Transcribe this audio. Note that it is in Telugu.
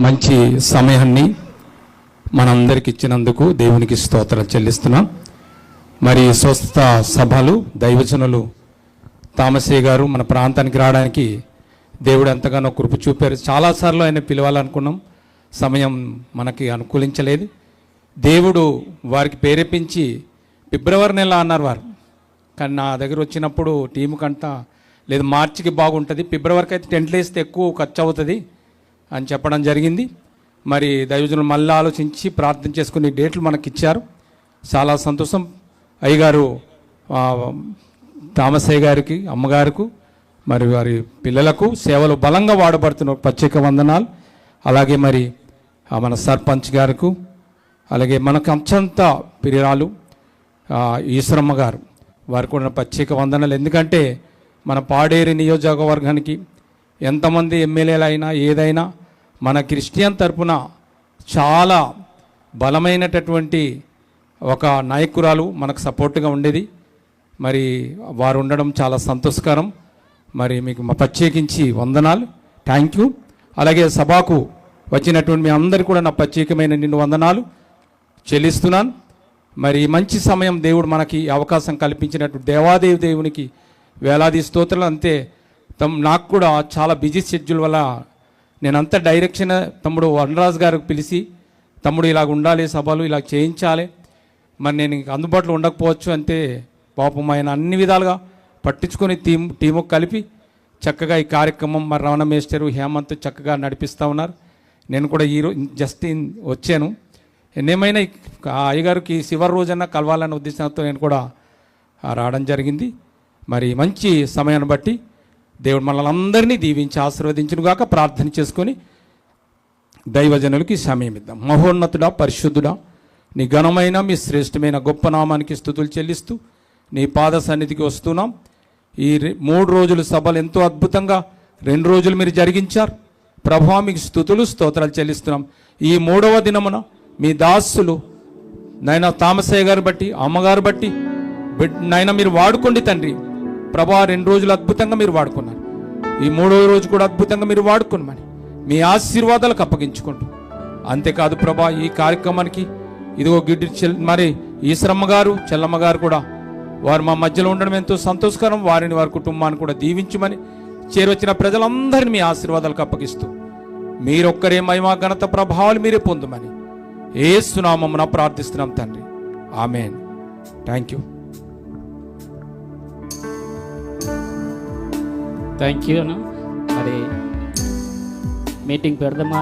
మంచి సమయాన్ని మనందరికి ఇచ్చినందుకు దేవునికి స్తోత్రాలు చెల్లిస్తున్నాం. మరి స్వస్థ సభలు దైవజనులు తామసే గారు మన ప్రాంతానికి రావడానికి దేవుడు ఎంతగానో కృప చూపారు. చాలాసార్లు ఆయన పిలవాలనుకున్నాం. సమయం మనకి అనుకూలించలేదు. దేవుడు వారికి ప్రేరేపించి ఫిబ్రవరి నెల అన్నారు వారు. కానీ నా దగ్గర వచ్చినప్పుడు టీము కంట లేదు మార్చికి బాగుంటుంది. ఫిబ్రవరికి అయితే టెంట్లు వేస్తే ఎక్కువ ఖర్చు అవుతుంది. అని చెప్పడం జరిగింది. మరి దైవజనులు మళ్ళీ ఆలోచించి ప్రార్థన చేసుకునే డేట్లు మనకి ఇచ్చారు చాలా సంతోషం. అయ్యగారు తామసయ్య గారికి అమ్మగారికి మరి వారి పిల్లలకు సేవలు బలంగా వాడబడుతున్న ప్రత్యేక వందనాలు. అలాగే మరి మన సర్పంచ్ గారికి అలాగే మనకు అత్యంత ప్రియురాలు ఈశ్వరమ్మ గారు. వారు కూడా ప్రత్యేక వందనాలు. ఎందుకంటే మన పాడేరు నియోజకవర్గానికి ఎంతమంది ఎమ్మెల్యేలైనా అయినా ఏదైనా మన క్రిస్టియన్ తరపున చాలా బలమైనటటువంటి ఒక నాయకురాలు మనకు సపోర్ట్గా ఉండేది. మరి వారు ఉండడం చాలా సంతోషకరం. మరి మీకు ప్రత్యేకించి వందనాలు. థ్యాంక్ యూ అలాగే సభకు వచ్చినటువంటి మీ అందరికీ కూడా నా ప్రత్యేకమైన నిన్ను వందనాలు. చెల్లిస్తున్నాను. మరి మంచి సమయం దేవుడు మనకి అవకాశం కల్పించినట్టు దేవాదేవి దేవునికి వేలాది స్తోత్రాలు. అంతే తమ్ నాకు కూడా చాలా బిజీ షెడ్యూల్ వల్ల నేనంతా డైరెక్షన్ తమ్ముడు వనరాజు గారికి పిలిచి తమ్ముడు ఇలాగ ఉండాలి సభలు ఇలా చేయించాలి. మరి నేను ఇంక అందుబాటులో ఉండకపోవచ్చు అంటే పాపం ఆయన అన్ని విధాలుగా పట్టించుకొని టీం టీము కలిపి చక్కగా ఈ కార్యక్రమం మరి రమణ మేస్టరు హేమంత్ చక్కగా నడిపిస్తూ ఉన్నారు. నేను కూడా ఈ జస్ట్ వచ్చాను. ఎన్నేమైనా ఆ అయ్యగారికి శివరి రోజన్నా కలవాలనే ఉద్దేశంతో నేను కూడా రావడం జరిగింది. మరి మంచి సమయాన్ని బట్టి దేవుడు మనల్ని అందరినీ దీవించి ఆశీర్వదించునుగాక ప్రార్థన చేసుకొని దైవజనులకి సమయం ఇద్దాం. మహోన్నతుడా పరిశుద్ధుడా నీ ఘనమైన మీ శ్రేష్టమైన గొప్ప నామానికి స్థుతులు చెల్లిస్తూ నీ పాద సన్నిధికి వస్తున్నాం. ఈ మూడు రోజులు సభలు ఎంతో అద్భుతంగా రెండు రోజులు మీరు జరిగించారు. ప్రభా మీకు స్థుతులు స్తోత్రాలు చెల్లిస్తున్నాం. ఈ మూడవ దినమున మీ దాసులు నాయన తామసయ్య గారు బట్టి అమ్మగారు బట్టి నైనా నాయన మీరు వాడుకోండి తండ్రి. ప్రభా రెండు రోజులు అద్భుతంగా మీరు వాడుకున్నారు. ఈ మూడో రోజు కూడా అద్భుతంగా మీరు వాడుకున్నామని మీ ఆశీర్వాదాలకు అప్పగించుకుంటూ. అంతేకాదు ప్రభా ఈ కార్యక్రమానికి ఇదిగో గిడ్డి మరి ఈశ్వరమ్మ గారు చెల్లమ్మ గారు కూడా వారు మా మధ్యలో ఉండడం ఎంతో సంతోషకరం. వారిని వారి కుటుంబాన్ని కూడా దీవించమని చేరొచ్చిన ప్రజలందరినీ మీ ఆశీర్వాదాలకు అప్పగిస్తూ మీరొక్కరే మహిమా ఘనత ప్రభావాలు మీరే పొందమని ఏ సునామమున ప్రార్థిస్తున్నాం తండ్రి. Amen. Thank you thank you అన్న. మరి మీటింగ్ పెడదామా